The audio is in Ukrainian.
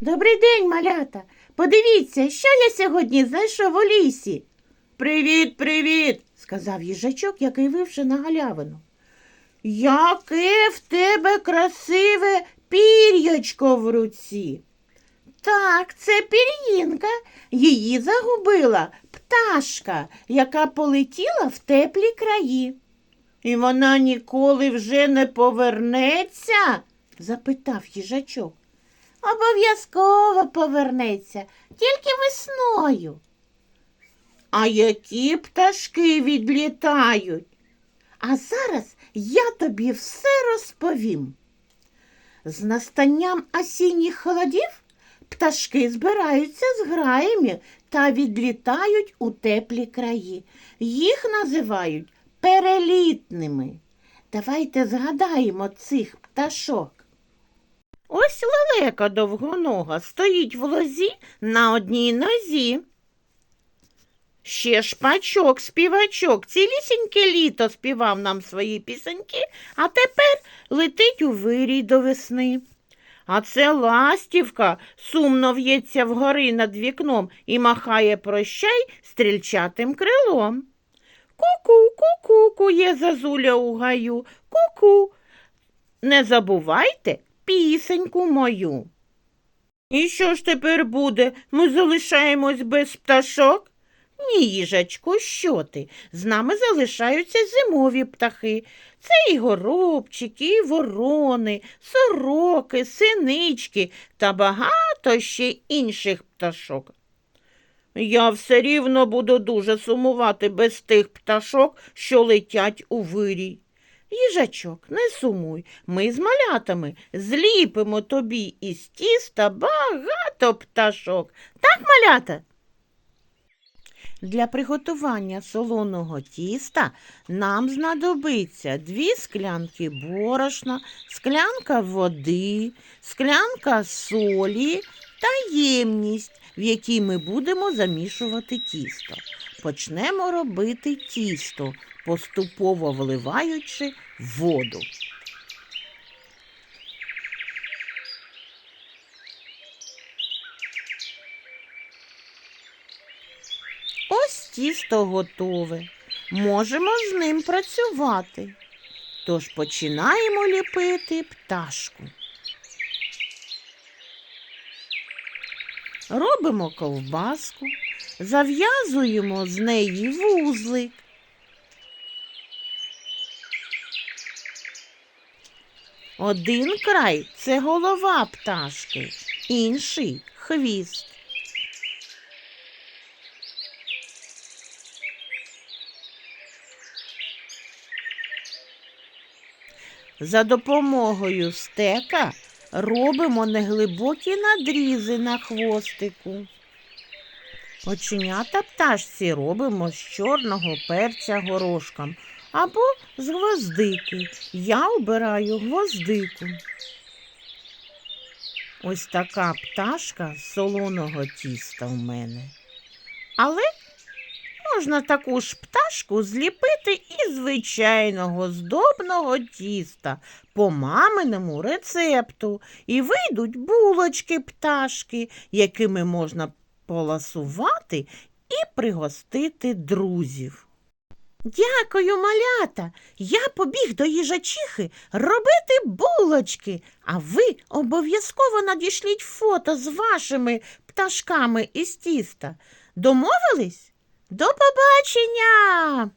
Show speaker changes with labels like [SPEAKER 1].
[SPEAKER 1] Добрий день, малята. Подивіться, що я сьогодні знайшов у лісі. Привіт, привіт, сказав їжачок, який вивши на галявину. Яке в тебе красиве пір'ячко в руці. Так, це пір'їнка. Її загубила пташка, яка полетіла в теплі краї. І вона ніколи вже не повернеться? запитав їжачок. Обов'язково повернеться, тільки весною. А які пташки відлітають? А зараз я тобі все розповім. З настанням осінніх холодів пташки збираються з граями та відлітають у теплі краї. Їх називають перелітними. Давайте згадаємо цих пташок. Ось лелека довгонога стоїть в лозі на одній нозі. Ще шпачок, співачок, цілісіньке літо співав нам свої пісеньки, а тепер летить у вирій до весни. А це ластівка сумно в'ється вгори над вікном і махає прощай стрільчатим крилом. Ку-ку, ку-ку, кує зазуля у гаю, ку-ку. Не забувайте пісеньку мою. І що ж тепер буде? Ми залишаємось без пташок? Ні, їжачку, що ти? З нами залишаються зимові птахи. Це і горобчики, і ворони, сороки, синички та багато ще інших пташок. Я все рівно буду дуже сумувати без тих пташок, що летять у вирій. Їжачок, не сумуй, ми з малятами зліпимо тобі із тіста багато пташок. Так, малята? Для приготування солоного тіста нам знадобиться дві склянки борошна, склянка води, склянка солі та ємність, в якій ми будемо замішувати тісто. Почнемо робити тісто, поступово вливаючи воду. Ось тісто готове. Можемо з ним працювати. Тож починаємо ліпити пташку. Робимо ковбаску, зав'язуємо з неї вузлик. Один край це голова пташки, інший хвіст. За допомогою стека робимо неглибокі надрізи на хвостику. Оченята пташці робимо з чорного перця горошком або з гвоздики. Я обираю гвоздику. Ось така пташка з солоного тіста в мене. Але можна таку ж пташку зліпити із звичайного здобного тіста по маминому рецепту. І вийдуть булочки пташки, якими можна поласувати і пригостити друзів. Дякую, малята. Я побіг до їжачихи робити булочки, а ви обов'язково надішліть фото з вашими пташками із тіста. Домовились? До побачення!